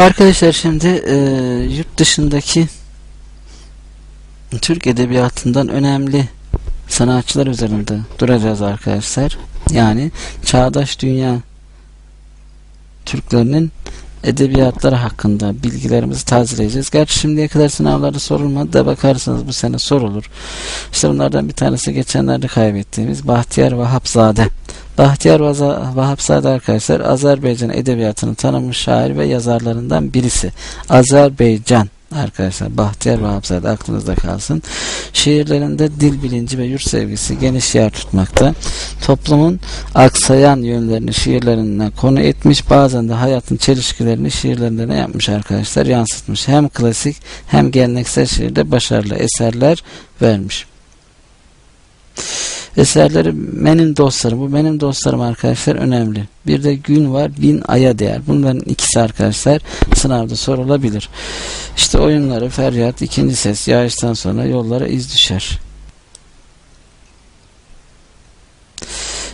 Arkadaşlar şimdi e, yurt dışındaki Türk edebiyatından önemli sanatçılar üzerinde duracağız arkadaşlar. Yani çağdaş dünya Türklerinin edebiyatları hakkında bilgilerimizi tazeleyeceğiz. Gerçi şimdiye kadar sınavlarda sorulmadı da bakarsanız bu sene sorulur. İşte bunlardan bir tanesi geçenlerde kaybettiğimiz Bahtiyar Vahapzade. Bahtiyar Vahapzade arkadaşlar Azerbaycan edebiyatını tanınmış şair ve yazarlarından birisi. Azerbaycan arkadaşlar Bahtiyar Vahapzade aklınızda kalsın. Şiirlerinde dil bilinci ve yurt sevgisi geniş yer tutmakta. Toplumun aksayan yönlerini şiirlerine konu etmiş bazen de hayatın çelişkilerini şiirlerinde yapmış arkadaşlar yansıtmış. Hem klasik hem geleneksel şiirde başarılı eserler vermiş. Eserleri benim dostlarım. Bu benim dostlarım arkadaşlar önemli. Bir de gün var bin aya değer. Bunların ikisi arkadaşlar sınavda sorulabilir. İşte oyunları feryat ikinci ses yağıştan sonra yollara iz düşer.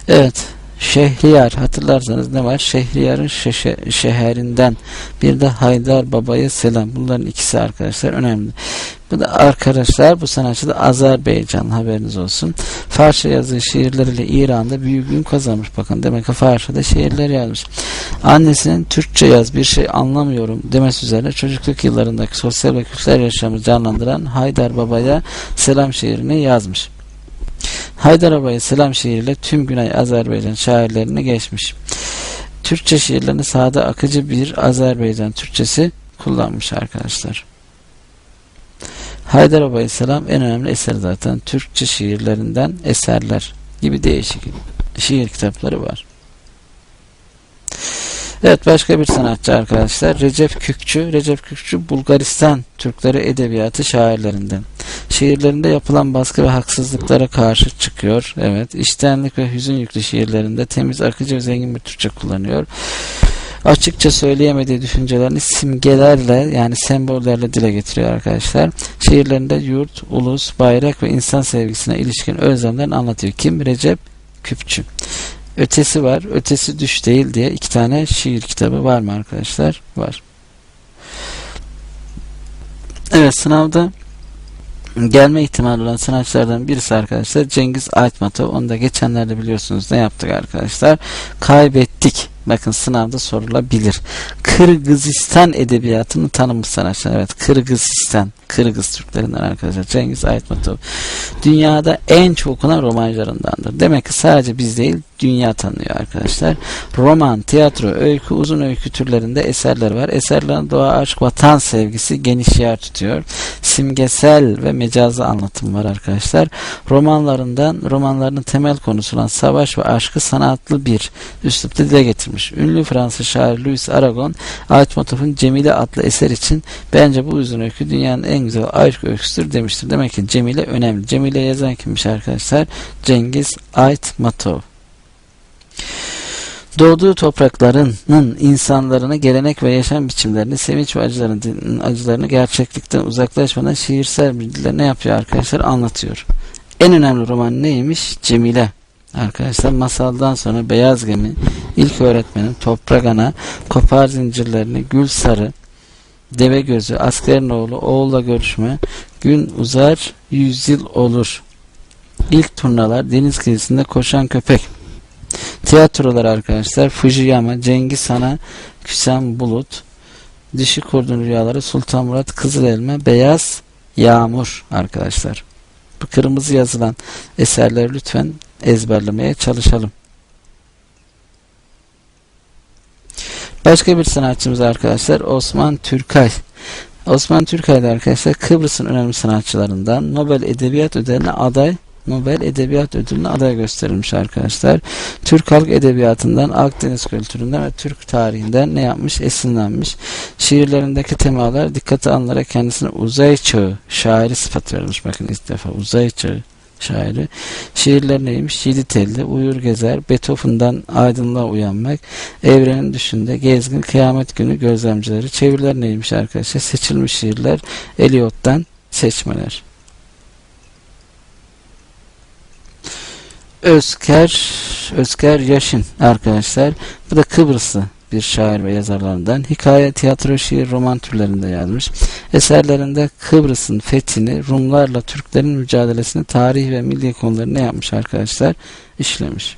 Evet. Şehriyar hatırlarsanız ne var? Şehriyar'ın şeşe- şehrinden bir de Haydar Baba'ya selam. Bunların ikisi arkadaşlar önemli. Bu da arkadaşlar bu sanatçı da Azerbaycan haberiniz olsun. Farsça yazdığı şiirleriyle İran'da büyük gün kazanmış. Bakın demek ki Farsça'da şiirler yazmış. Annesinin Türkçe yaz bir şey anlamıyorum demesi üzerine çocukluk yıllarındaki sosyal ve kültürel yaşamı canlandıran Haydar Baba'ya selam şiirini yazmış. Haydar Baba'ya selam şiiriyle tüm Güney Azerbaycan şairlerini geçmiş. Türkçe şiirlerini sade akıcı bir Azerbaycan Türkçesi kullanmış arkadaşlar. Haydar Baba'ya selam en önemli eser zaten. Türkçe şiirlerinden eserler gibi değişik şiir kitapları var. Evet başka bir sanatçı arkadaşlar. Recep Kükçü. Recep Kükçü Bulgaristan Türkleri edebiyatı şairlerinden. Şiirlerinde yapılan baskı ve haksızlıklara karşı çıkıyor. Evet. içtenlik ve hüzün yüklü şiirlerinde temiz, akıcı ve zengin bir Türkçe kullanıyor. Açıkça söyleyemediği düşüncelerini simgelerle yani sembollerle dile getiriyor arkadaşlar. Şiirlerinde yurt, ulus, bayrak ve insan sevgisine ilişkin özlemlerini anlatıyor. Kim? Recep Küpçü. Ötesi var. Ötesi düş değil diye iki tane şiir kitabı var mı arkadaşlar? Var. Evet sınavda gelme ihtimali olan sanatçılardan birisi arkadaşlar Cengiz Aytmatov. Onu da geçenlerde biliyorsunuz ne yaptık arkadaşlar? Kaybettik. Bakın sınavda sorulabilir. Kırgızistan edebiyatını tanımış sanatçı. Evet Kırgızistan. Kırgız Türklerinden arkadaşlar. Cengiz Aytmatov. Dünyada en çok okunan romancılarındandır. Demek ki sadece biz değil dünya tanıyor arkadaşlar. Roman, tiyatro, öykü, uzun öykü türlerinde eserler var. Eserlerin doğa, aşk, vatan sevgisi geniş yer tutuyor. Simgesel ve mecazi anlatım var arkadaşlar. Romanlarından romanlarının temel konusu olan savaş ve aşkı sanatlı bir üslupta dile getirmiş. Ünlü Fransız şair Louis Aragon Aytmatov'un Cemile adlı eser için bence bu uzun öykü dünyanın en güzel aşk öyküsüdür demiştir. Demek ki Cemile önemli. Cemile yazan kimmiş arkadaşlar? Cengiz Aytmatov. Doğduğu topraklarının insanlarını, gelenek ve yaşam biçimlerini, sevinç ve acılarını, acılarını gerçeklikten uzaklaşmadan şiirsel bir dille ne yapıyor arkadaşlar? Anlatıyor. En önemli roman neymiş? Cemile. Arkadaşlar masaldan sonra Beyaz Gemi, ilk öğretmenim, Toprak Ana, Kopar Zincirlerini, Gül Sarı, Deve Gözü, Askerin Oğlu, Oğulla Görüşme, Gün Uzar, Yüzyıl Olur. İlk turnalar, Deniz Kıyısında Koşan Köpek, Tiyatrolar arkadaşlar. Fujiyama, Cengiz Han'a, Küsem Bulut, Dişi Kurdun Rüyaları, Sultan Murat, Kızıl Elma, Beyaz Yağmur arkadaşlar. Bu kırmızı yazılan eserleri lütfen ezberlemeye çalışalım. Başka bir sanatçımız arkadaşlar Osman Türkay. Osman Türkay da arkadaşlar Kıbrıs'ın önemli sanatçılarından Nobel Edebiyat Ödülü'ne aday Nobel Edebiyat Ödülü'ne aday gösterilmiş arkadaşlar. Türk halk edebiyatından, Akdeniz kültüründen ve Türk tarihinden ne yapmış? Esinlenmiş. Şiirlerindeki temalar dikkate alınarak kendisine uzay çağı şairi sıfat vermiş. Bakın ilk defa uzay çağı şairi. Şiirler neymiş? Yedi telli, uyur gezer, Beethoven'dan aydınlığa uyanmak, evrenin düşünde, gezgin, kıyamet günü gözlemcileri. Çeviriler neymiş arkadaşlar? Seçilmiş şiirler, Eliot'tan seçmeler. Özker Özker Yaşın arkadaşlar. Bu da Kıbrıslı bir şair ve yazarlarından. Hikaye, tiyatro, şiir, roman türlerinde yazmış. Eserlerinde Kıbrıs'ın fethini, Rumlarla Türklerin mücadelesini, tarih ve milli konuları ne yapmış arkadaşlar? İşlemiş.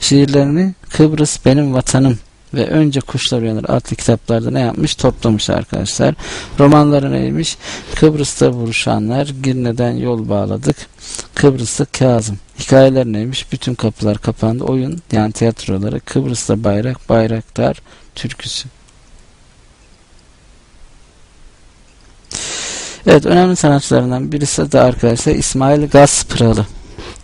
Şiirlerini Kıbrıs benim vatanım ve Önce Kuşlar Uyanır adlı kitaplarda ne yapmış? Toplamış arkadaşlar. Romanları neymiş? Kıbrıs'ta vuruşanlar, Girne'den yol bağladık. Kıbrıs'ta Kazım. Hikayeler neymiş? Bütün kapılar kapandı. Oyun yani tiyatroları Kıbrıs'ta bayrak, bayraktar, türküsü. Evet önemli sanatçılarından birisi de arkadaşlar İsmail Gaspıralı.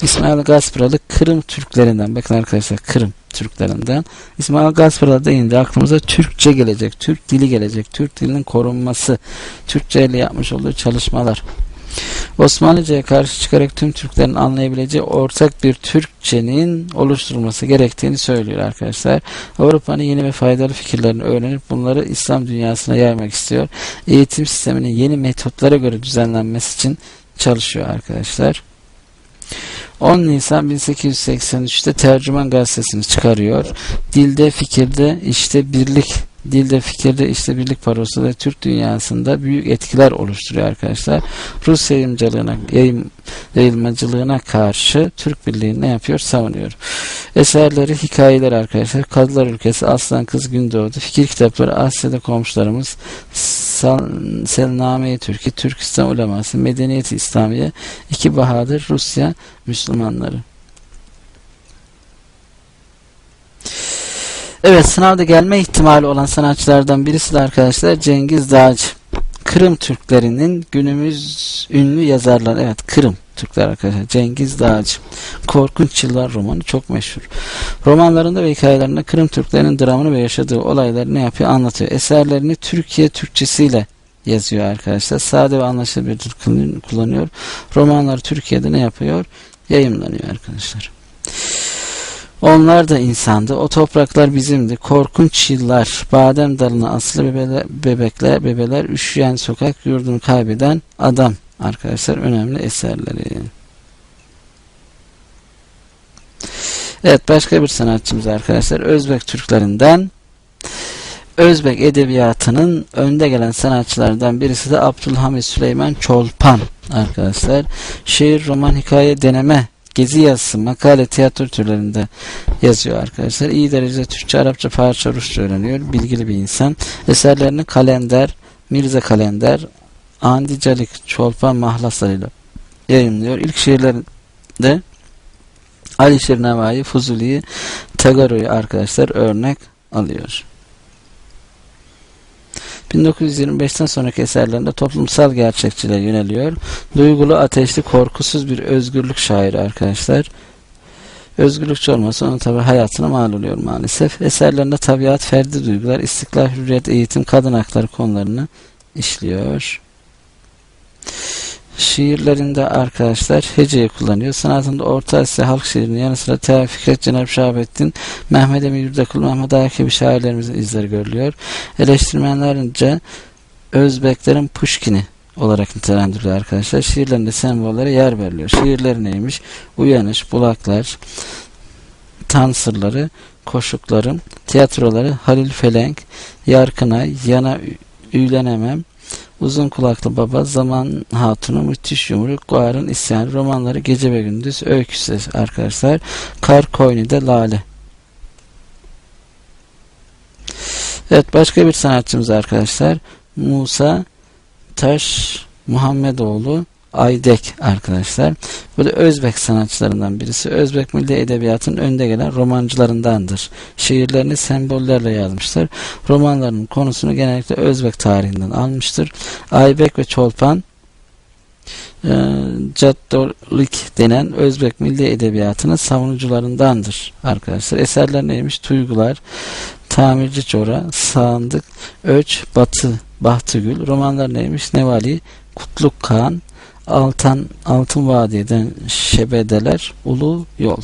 İsmail Gaspıralı Kırım Türklerinden. Bakın arkadaşlar Kırım Türklerinden. İsmail Gaspıralı deyince aklımıza Türkçe gelecek, Türk dili gelecek, Türk dilinin korunması, Türkçe ile yapmış olduğu çalışmalar. Osmanlıca'ya karşı çıkarak tüm Türklerin anlayabileceği ortak bir Türkçenin oluşturulması gerektiğini söylüyor arkadaşlar. Avrupa'nın yeni ve faydalı fikirlerini öğrenip bunları İslam dünyasına yaymak istiyor. Eğitim sisteminin yeni metotlara göre düzenlenmesi için çalışıyor arkadaşlar. 10 Nisan 1883'te Tercüman Gazetesi'ni çıkarıyor. Dilde, fikirde, işte birlik dilde, fikirde, işte birlik parosu da Türk dünyasında büyük etkiler oluşturuyor arkadaşlar. Rus yayımcılığına, yayım, yayılmacılığına karşı Türk Birliği'ni ne yapıyor? Savunuyor. Eserleri, hikayeler arkadaşlar. Kadılar Ülkesi, Aslan Kız Gündoğdu, fikir kitapları, Asya'da komşularımız, Selname-i Türkiye, Türkistan uleması, Medeniyeti İslamiye, İki Bahadır, Rusya, Müslümanları. Evet sınavda gelme ihtimali olan sanatçılardan birisi de arkadaşlar Cengiz Dağcı. Kırım Türklerinin günümüz ünlü yazarlar. Evet Kırım Türkler arkadaşlar. Cengiz Dağcı. Korkunç Yıllar romanı çok meşhur. Romanlarında ve hikayelerinde Kırım Türklerinin dramını ve yaşadığı olayları ne yapıyor? Anlatıyor. Eserlerini Türkiye Türkçesiyle yazıyor arkadaşlar. Sade ve anlaşılır bir dil kullanıyor. Romanlar Türkiye'de ne yapıyor? Yayınlanıyor arkadaşlar. Onlar da insandı. O topraklar bizimdi. Korkunç yıllar. Badem dalına asılı bebeler, bebekler, bebeler, üşüyen sokak, yurdunu kaybeden adam. Arkadaşlar önemli eserleri. Evet başka bir sanatçımız arkadaşlar. Özbek Türklerinden Özbek edebiyatının önde gelen sanatçılardan birisi de Abdülhamit Süleyman Çolpan arkadaşlar. Şiir, roman, hikaye, deneme gezi yazısı, makale, tiyatro türlerinde yazıyor arkadaşlar. İyi derecede Türkçe, Arapça, Farsça, Rusça öğreniyor. Bilgili bir insan. Eserlerini Kalender, Mirza Kalender, Andi Calik, Çolpan mahlaslarıyla yayınlıyor. İlk şiirlerinde Alişir Nevai, Fuzuli'yi, Tagaro'yu arkadaşlar örnek alıyor. 1925'ten sonraki eserlerinde toplumsal gerçekçiliğe yöneliyor. Duygulu, ateşli, korkusuz bir özgürlük şairi arkadaşlar. Özgürlükçü olması onun tabi hayatına mal oluyor maalesef. Eserlerinde tabiat, ferdi duygular, istiklal, hürriyet, eğitim, kadın hakları konularını işliyor. Şiirlerinde arkadaşlar heceyi kullanıyor. Sanatında Orta Asya halk şiirinin yanı sıra Tevfik Fikret, Cenab-ı Şahabettin, Mehmet Emin Yurdakul, Mehmet Akif gibi şairlerimizin izleri görülüyor. Eleştirmenlerince Özbeklerin Pushkin'i olarak nitelendiriliyor arkadaşlar. Şiirlerinde sembollere yer veriliyor. Şiirleri neymiş? Uyanış, bulaklar, tan sırları, koşuklarım, tiyatroları Halil Felenk, Yarkınay, Yana Üylenemem, Uzun kulaklı baba, zaman hatunu, müthiş yumruk, Guar'ın isyanı, romanları gece ve gündüz, öyküsü arkadaşlar. Kar Koyni'de Lale. Evet başka bir sanatçımız arkadaşlar. Musa Taş Muhammedoğlu Aydek arkadaşlar. Bu da Özbek sanatçılarından birisi. Özbek milli edebiyatın önde gelen romancılarındandır. Şiirlerini sembollerle yazmıştır. Romanlarının konusunu genellikle Özbek tarihinden almıştır. Aybek ve Çolpan e, Caddolik denen Özbek milli edebiyatının savunucularındandır arkadaşlar. Eserler neymiş? Tuygular, Tamirci Çora, Sağındık, Öç, Batı, Bahtıgül. Romanlar neymiş? Nevali, Kutluk Kağan, Altan Altın Vadi'den Şebedeler Ulu Yol